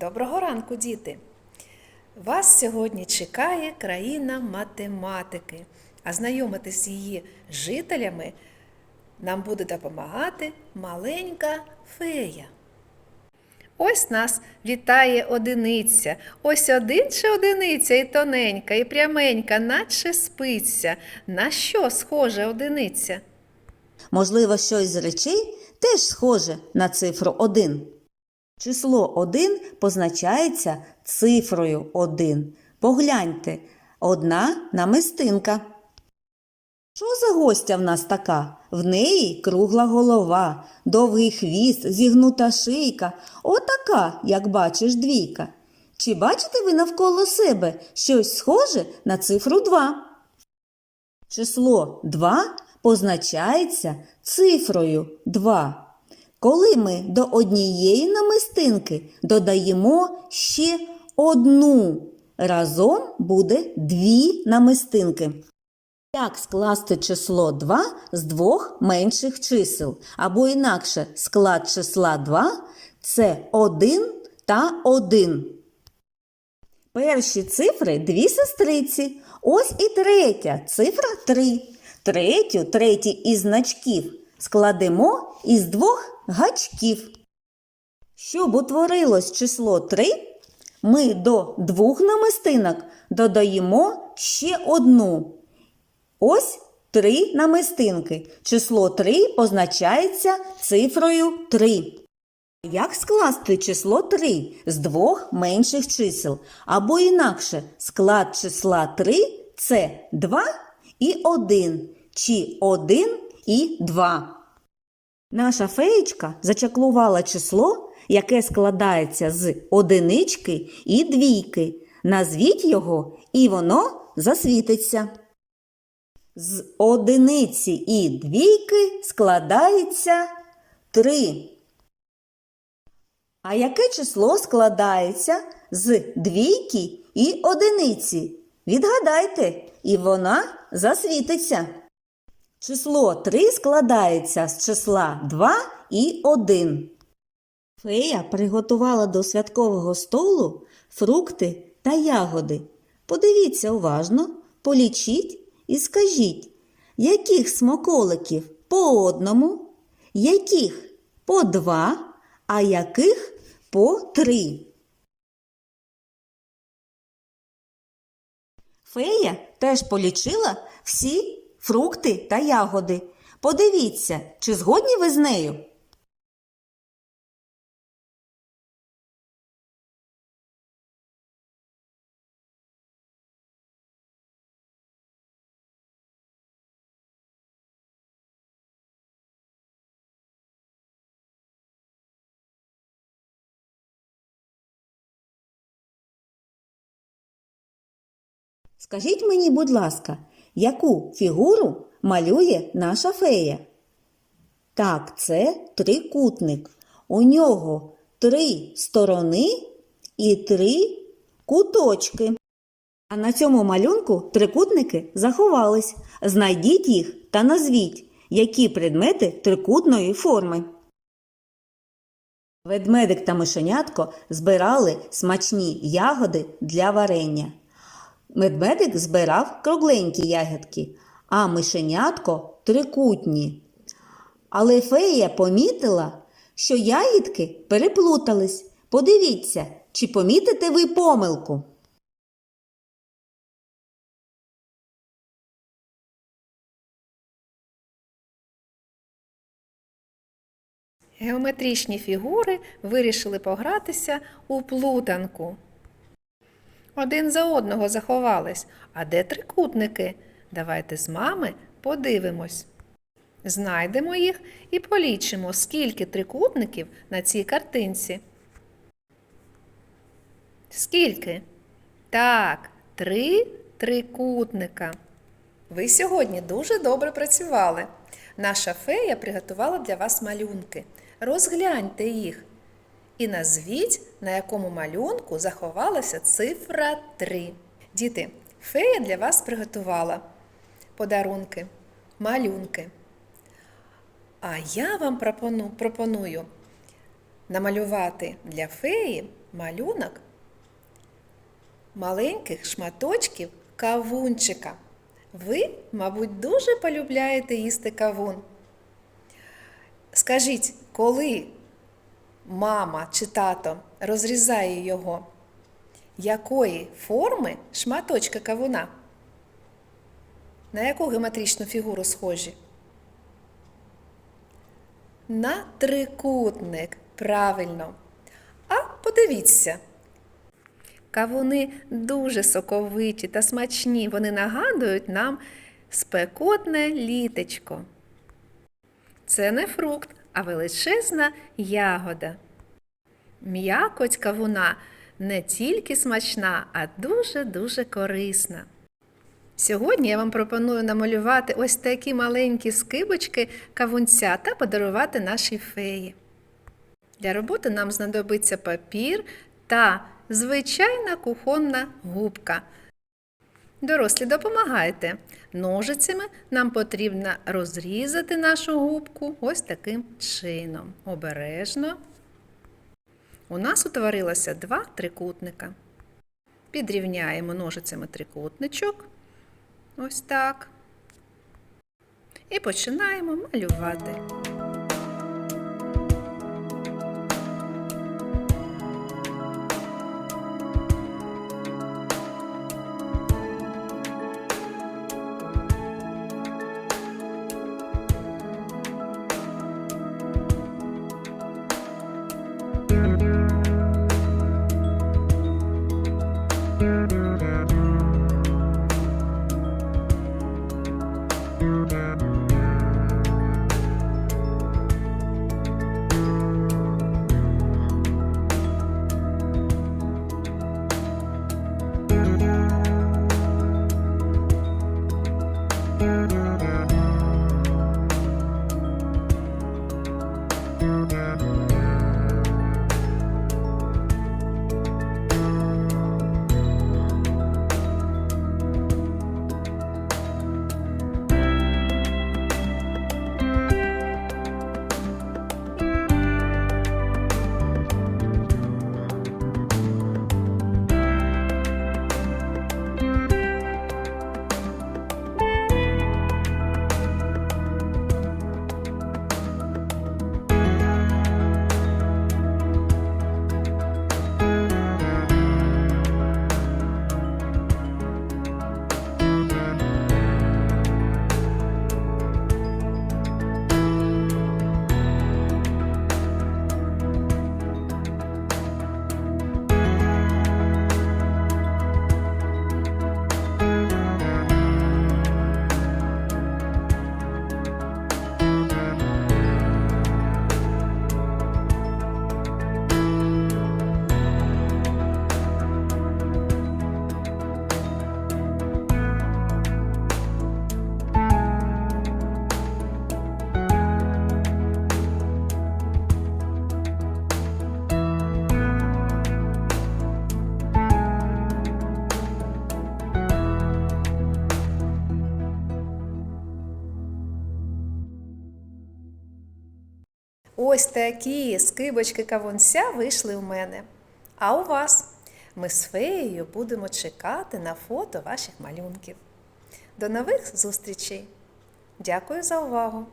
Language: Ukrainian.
Доброго ранку, діти! Вас сьогодні чекає країна математики, а знайомитись з її жителями нам буде допомагати маленька фея. Ось нас вітає одиниця. Ось один чи одиниця і тоненька, і пряменька, наче спиться. На що схоже одиниця? Можливо, щось з речей теж схоже на цифру 1. Число 1 позначається цифрою 1. Погляньте, одна намистинка. Що за гостя в нас така? В неї кругла голова, довгий хвіст, зігнута шийка. Отака, як бачиш, двійка. Чи бачите ви навколо себе щось схоже на цифру 2? Число 2 позначається цифрою 2. Коли ми до однієї намистинки додаємо ще одну, разом буде дві намистинки. Як скласти число 2 з двох менших чисел? Або інакше склад числа 2 це 1 та 1. Перші цифри дві сестриці. Ось і третя цифра 3. Третю, третій із значків складемо із двох гачків. Щоб утворилось число 3, ми до двох намистинок додаємо ще одну. Ось три намистинки. Число 3 позначається цифрою 3. Як скласти число 3 з двох менших чисел? Або інакше склад числа 3 це 2 і 1, чи 1 і 2. Наша феєчка зачаклувала число, яке складається з одинички і двійки. Назвіть його, і воно засвітиться. З одиниці і двійки складається 3. А яке число складається з двійки і одиниці? Відгадайте, і вона засвітиться. Число 3 складається з числа 2 і 1. Фея приготувала до святкового столу фрукти та ягоди. Подивіться уважно, полічіть і скажіть, яких смаколиків по одному, яких по два, а яких по три. Фея теж полічила всі фрукти та ягоди. Подивіться, чи згодні ви з нею? Скажіть мені, будь ласка, яку фігуру малює наша фея? Так, це трикутник. У нього три сторони і три куточки. А на цьому малюнку трикутники заховались. Знайдіть їх та назвіть, які предмети трикутної форми. Ведмедик та мишенятко збирали смачні ягоди для варення. Медведик збирав кругленькі ягідки, а мишенятко трикутні. Але фея помітила, що ягідки переплутались. Подивіться, чи помітите ви помилку? Геометричні фігури вирішили погратися у плутанку. Один за одного заховались. А де трикутники? Давайте з мами подивимось. Знайдемо їх і полічимо, скільки трикутників на цій картинці. Скільки? Так, три трикутника. Ви сьогодні дуже добре працювали. Наша фея приготувала для вас малюнки. Розгляньте їх і назвіть, на якому малюнку заховалася цифра 3. Діти, фея для вас приготувала подарунки, малюнки. А я вам пропоную намалювати для феї малюнок маленьких шматочків кавунчика. Ви, мабуть, дуже полюбляєте їсти кавун. Скажіть, коли мама чи тато розрізає його, якої форми шматочки кавуна? На яку геометричну фігуру схожі? На трикутник. Правильно. А подивіться. Кавуни дуже соковиті та смачні. Вони нагадують нам спекотне літечко. Це не фрукт, а величезна ягода. М'якоть кавуна не тільки смачна, а дуже-дуже корисна. Сьогодні я вам пропоную намалювати ось такі маленькі скибочки кавунця та подарувати нашій феї. Для роботи нам знадобиться папір та звичайна кухонна губка. Дорослі, допомагайте. Ножицями нам потрібно розрізати нашу губку ось таким чином. Обережно. У нас утворилося два трикутника. Підрівняємо ножицями трикутничок. Ось так. І починаємо малювати. Такі скибочки кавунця вийшли у мене. А у вас? Ми з феєю будемо чекати на фото ваших малюнків. До нових зустрічей! Дякую за увагу!